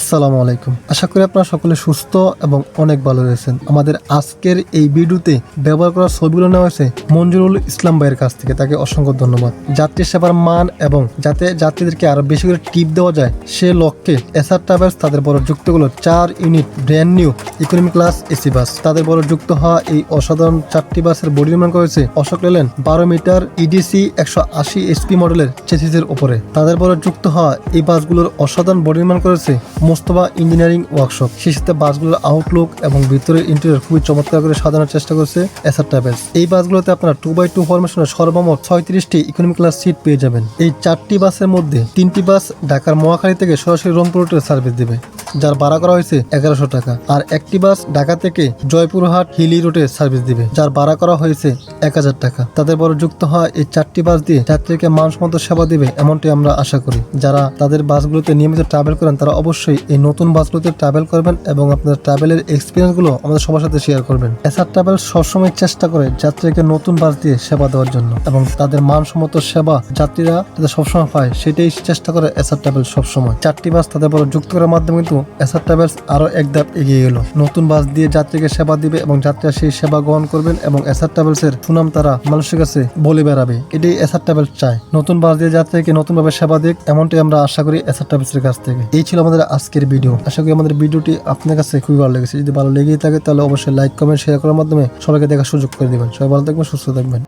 আসসালামু আলাইকুম। আশা করি আপনারা সকলে সুস্থ এবং অনেক ভালো রয়েছেন। আমাদের আজকের এই ভিডিওতে ব্যবহার করা ছবিগুলো নেওয়া হয়েছে মঞ্জুরুল ইসলাম ভাইয়ের কাছ থেকে। তাকে অসংখ্য ধন্যবাদ। যাত্রী সেবার মান এবং যাতে যাত্রীদেরকে আরও বেশি করে টিপ দেওয়া যায়, সে লক্ষ্যে এসআর ট্রাভেলস তাদের বড় যুক্ত যুক্তগুলো চার unit brand new economy class AC bus. তাদের বড় যুক্ত হওয়া এই অসাধারণ চারটি বাসের বডি নির্মাণ করেছে অশোক লেলেন বারো মিটার ইডিসি একশো আশি এসপি মডেলের চেসিসের উপরে। তাদের বড় যুক্ত হওয়া এই বাসগুলোর অসাধারণ বডি নির্মাণ করেছে মোস্তফা ইঞ্জিনিয়ারিং ওয়ার্কশপ। সেই সাথে বাসগুলোর আউটলুক এবং ভিতরের ইন্টেরিয়র খুবই চমৎকার করে সাজানোর চেষ্টা করছে এসআর ট্রাভেলস। এই বাসগুলোতে আপনারা টু বাই টু ফরমেশনের সর্বমোট ছয়ত্রিশটি ইকোনমি ক্লাস সিট পেয়ে যাবেন। এই চারটি বাসের মধ্যে তিনটি বাস ঢাকার মহাখালী থেকে সরাসরি রংপুর সার্ভিস দিবে। যার ভাড়া করা হয়েছে এগারোশো টাকা। আর একটি বাস ঢাকা থেকে জয়পুরহাট হিলি রুটে সার্ভিস দিবে, যার ভাড়া করা হয়েছে এক হাজার টাকা। তাদের বড় যুক্ত হওয়া এই চারটি বাস দিয়ে যাত্রীকে মানসম্মত সেবা দিবে এমনটি আমরা আশা করি। যারা তাদের বাসগুলোতে নিয়মিত ট্রাভেল করেন, তারা অবশ্যই এই নতুন বাসগুলোতে ট্রাভেল করবেন এবং আপনার ট্রাভেলের এক্সপিরিয়েন্সগুলো আমাদের সবার সাথে শেয়ার করবেন। এসআর ট্রাভেল সবসময় চেষ্টা করে যাত্রীকে নতুন বাস দিয়ে সেবা দেওয়ার জন্য এবং তাদের মানসম্মত সেবা যাত্রীরা যাতে সবসময় পায়, সেটাই চেষ্টা করে এসআর ট্রাভেল সবসময়। চারটি বাস তাদের বড় যুক্ত করার মাধ্যমে কিন্তু এসআর ট্রাভেলস আরও এক ধাপ এগিয়ে গেল। নতুন বাস দিয়ে যাত্রীকে সেবা দিবে এবং যাত্রীরা সেই সেবা গ্রহণ করবেন এবং এসআর ট্রাভেলসের সুনাম তারা মানুষের কাছে বলে বেড়াবে। এটাই এসআর ট্রাভেলস চায়। নতুন বাস দিয়ে যাত্রীকে নতুনভাবে সেবা দিক, এমনটাই আমরা আশা করি এসআর ট্রাভেলসের কাছ থেকে। এই ছিল আমাদের আজকের ভিডিও। আশা করি আমাদের ভিডিওটি আপনার কাছে খুবই ভালো লেগেছে। যদি ভালো লেগেই থাকে তাহলে অবশ্যই লাইক, কমেন্ট শেয়ার করার মাধ্যমে সবাইকে দেখার সুযোগ করে দিবেন। সবাই ভালো থাকবেন, সুস্থ থাকবেন।